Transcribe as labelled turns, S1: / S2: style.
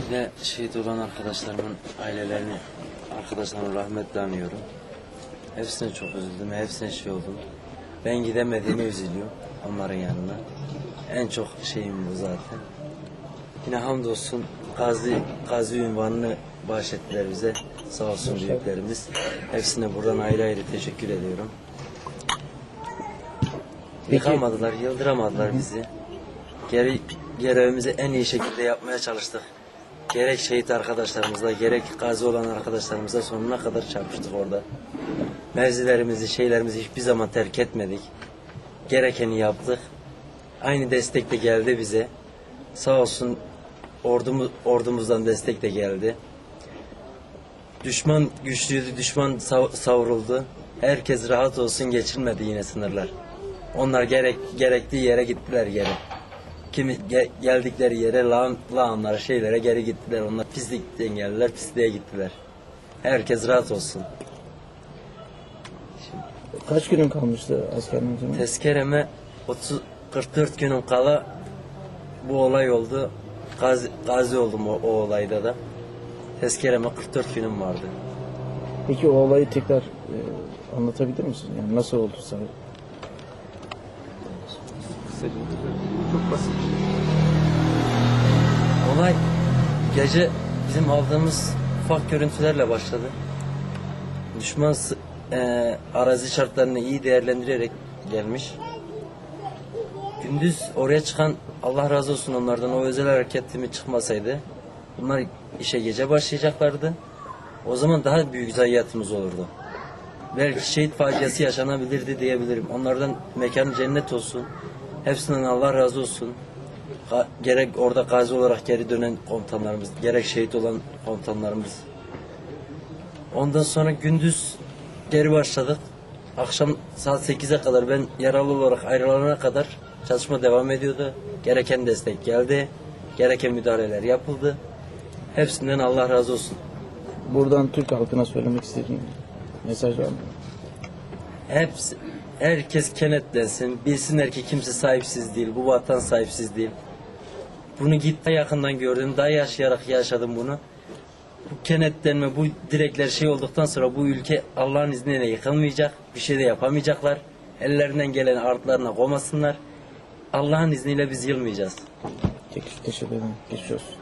S1: Öncelikle şehit olan arkadaşlarımın ailelerini, arkadaşlarımı rahmetle anıyorum. Hepsine çok üzüldüm, hepsine şey oldum. Ben gidemediğime üzülüyorum onların yanına. En çok şeyim bu zaten. Yine hamdolsun Gazi, Gazi ünvanını bahşettiler bize. Sağ olsun büyüklerimiz. Hepsine buradan ayrı ayrı teşekkür ediyorum. Yıkamadılar, yıldıramadılar bizi. Geri, görevimizi en iyi şekilde yapmaya çalıştık. Gerek şehit arkadaşlarımızla, gerek gazi olan arkadaşlarımızla sonuna kadar çarpıştık orada. Mevzilerimizi, şeylerimizi hiçbir zaman terk etmedik. Gerekeni yaptık. Aynı destek de geldi bize. Sağ olsun ordumuz, ordumuzdan destek de geldi. Düşman güçlüydü, düşman sav- savruldu. Herkes rahat olsun geçilmedi yine sınırlar. Onlar gerek gerektiği yere gittiler geri. Kimi ge- geldikleri yere lağım, lağımlara şeylere geri gittiler. Onlar pislikten geldiler, pisliğe gittiler. Herkes rahat olsun.
S2: Kaç günün kalmıştı askerliğin zaman?
S1: Tezkereme 30 44 günüm kala bu olay oldu. Gazi, gazi oldum o, o olayda da. Tezkereme 44 günüm vardı.
S2: Peki o olayı tekrar e, anlatabilir misin? Yani nasıl oldu sana?
S3: Çok basit.
S1: Olay gece bizim aldığımız ufak görüntülerle başladı. Düşman eee, arazi şartlarını iyi değerlendirerek gelmiş. Gündüz oraya çıkan Allah razı olsun onlardan o özel hareket timi çıkmasaydı bunlar işe gece başlayacaklardı. O zaman daha büyük zayiatımız olurdu. Belki şehit faciası yaşanabilirdi diyebilirim. Onlardan mekan cennet olsun. Hepsinden Allah razı olsun. Ga- gerek orada gazi olarak geri dönen komutanlarımız, gerek şehit olan komutanlarımız. Ondan sonra gündüz geri başladık. Akşam saat 8'e kadar ben yaralı olarak ayrılana kadar çalışma devam ediyordu. Gereken destek geldi. Gereken müdahaleler yapıldı. Hepsinden Allah razı olsun.
S2: Buradan Türk halkına söylemek istediğin mesaj var mı?
S1: Hepsi, herkes kenetlensin. Bilsinler ki kimse sahipsiz değil. Bu vatan sahipsiz değil. Bunu git daha yakından gördüm. Daha yaşayarak yaşadım bunu. Bu kenetlenme, bu direkler şey olduktan sonra bu ülke Allah'ın izniyle yıkılmayacak. Bir şey de yapamayacaklar. Ellerinden gelen artlarına koymasınlar. Allah'ın izniyle biz yılmayacağız.
S2: Teşekkür ederim. Geçmiş olsun.